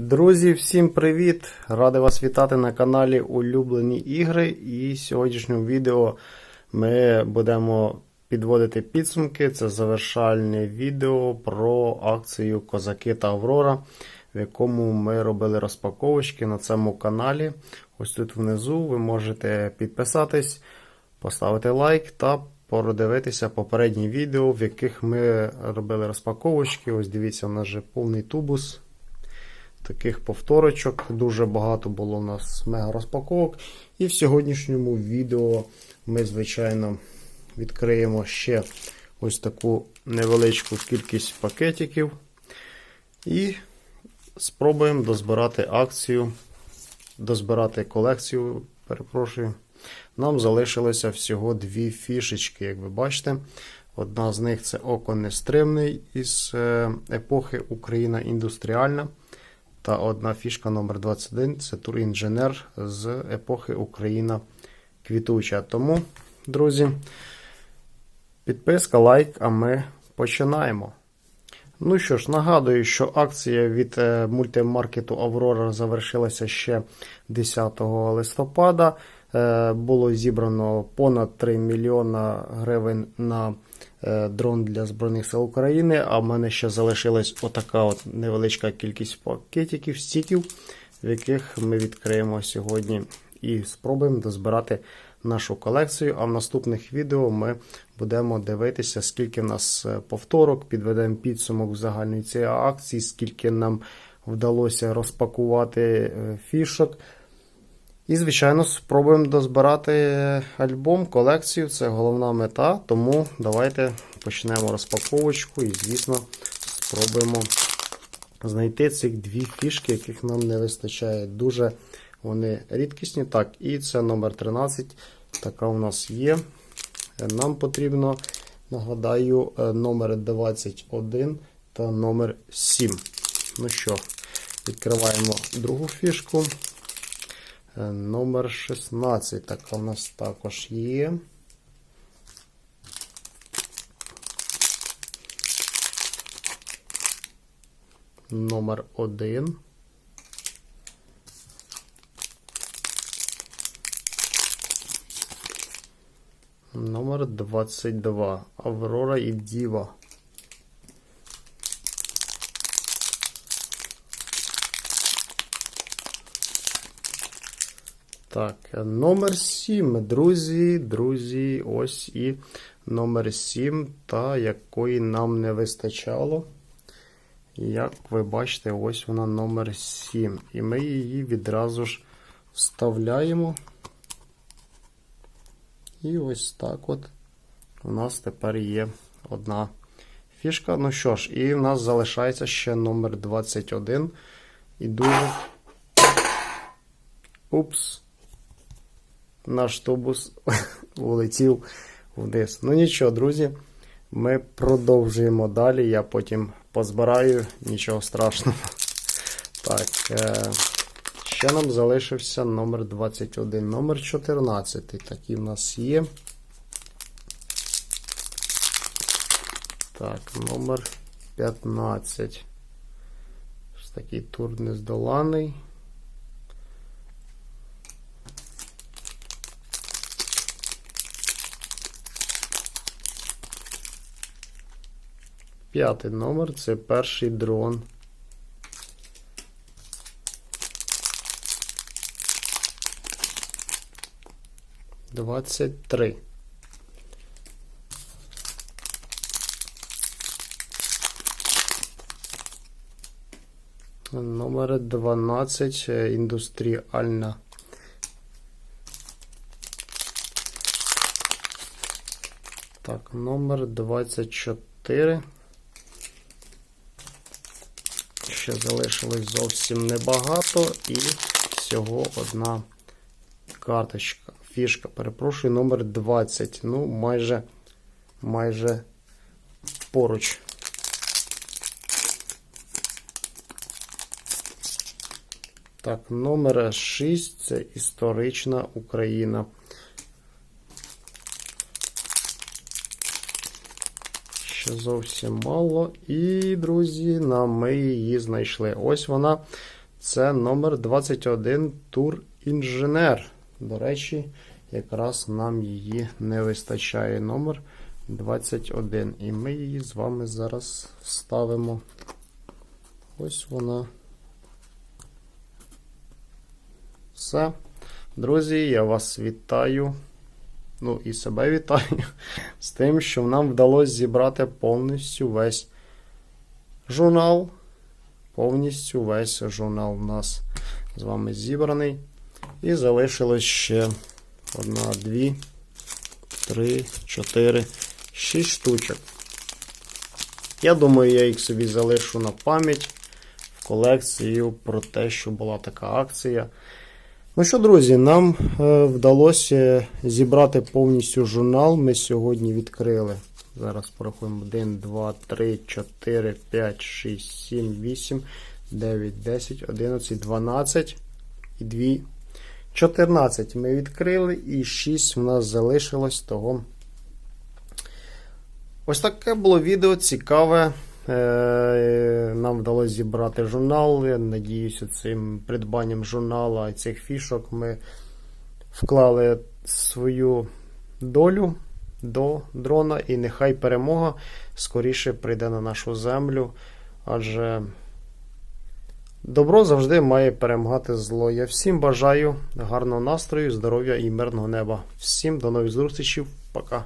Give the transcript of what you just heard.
Друзі, всім привіт! Радий вас вітати на каналі Улюблені ігри. І в сьогоднішньому відео ми будемо підводити підсумки. Це завершальне відео про акцію Козаки та Аврора, в якому ми робили розпаковочки на цьому каналі. Ось тут внизу ви можете підписатись, поставити лайк та продивитися попередні відео, в яких ми робили розпаковочки. Ось дивіться, у нас вже повний тубус таких повторочок. Дуже багато було у нас мега розпаковок. І в сьогоднішньому відео ми, звичайно, відкриємо ще ось таку невеличку кількість пакетиків. І спробуємо дозбирати акцію, дозбирати колекцію, перепрошую. Нам залишилося всього дві фішечки, як ви бачите. Одна з них це око нестримний із е, епохи Україна індустріальна. Та одна фішка номер 21 це турінженер з епохи Україна квітуча. Тому, друзі, підписка, лайк, а ми починаємо. Ну що ж, нагадую, що акція від е, мультимаркету Аврора завершилася ще 10 листопада. Е, Було зібрано понад 3 мільйона гривень на е, дрон для Збройних сил України. А в мене ще залишилась отака от невеличка кількість пакетиків, стіків, в яких ми відкриємо сьогодні і спробуємо дозбирати нашу колекцію. А в наступних відео ми будемо дивитися, скільки в нас е, повторок, підведемо підсумок загальної цієї акції, скільки нам вдалося розпакувати фішок. І, звичайно, спробуємо дозбирати альбом, колекцію. Це головна мета. Тому давайте почнемо розпаковочку і, звісно, спробуємо знайти цих дві фішки, яких нам не вистачає. Дуже вони рідкісні. Так, і це номер 13. Така у нас є. Нам потрібно, нагадаю, номер 21 та номер 7. Ну що, відкриваємо другу фішку. Номер 16. Така у нас також є. Номер 1. Номер 22. Аврора і Діва. Так, номер 7. Друзі, друзі, ось і номер 7, та якої нам не вистачало. Як ви бачите, ось вона номер 7. І ми її відразу ж вставляємо. І ось так от у нас тепер є одна фішка. Ну що ж, і в нас залишається ще номер 21. І дуже. Упс. Наш тубус улетів вниз. Ну нічого, друзі, ми продовжуємо далі. Я потім позбираю, нічого страшного. Так, е ще нам залишився номер 21. Номер 14. Такий в нас є. Так, номер 15. Ось такий тур нездоланий. П'ятий номер це перший дрон. Двадцять три. Номер 12 індустріальна. Так, номер 24. Ще залишилось зовсім небагато і всього одна карточка. Фішка, перепрошую, номер 20. Ну, майже, майже поруч. Так, номер 6 це історична Україна. Ще зовсім мало. І, друзі, на ми її знайшли. Ось вона. Це номер 21 Тур Інженер. До речі, якраз нам її не вистачає. Номер 21. І ми її з вами зараз вставимо. Ось вона. Все. Друзі, я вас вітаю. Ну і себе вітаю з тим, що нам вдалося зібрати повністю весь журнал. Повністю весь журнал у нас з вами зібраний. І залишилось ще одна, дві, три, чотири, шість штучок. Я думаю, я їх собі залишу на пам'ять в колекцію про те, що була така акція. Ну що, друзі, нам е, вдалося зібрати повністю журнал. Ми сьогодні відкрили. Зараз порахуємо 1, 2, 3, 4, 5, 6, 7, 8, 9, 10, 11, 12 і 2. 14 ми відкрили і 6 у нас залишилось того. Ось таке було відео цікаве. Е, Нам вдалося зібрати журнал. Я надіюся, цим придбанням журнала цих фішок ми вклали свою долю до дрона, і нехай перемога скоріше прийде на нашу землю. Адже добро завжди має перемагати зло. Я всім бажаю гарного настрою, здоров'я і мирного неба. Всім до нових зустрічей. Пока.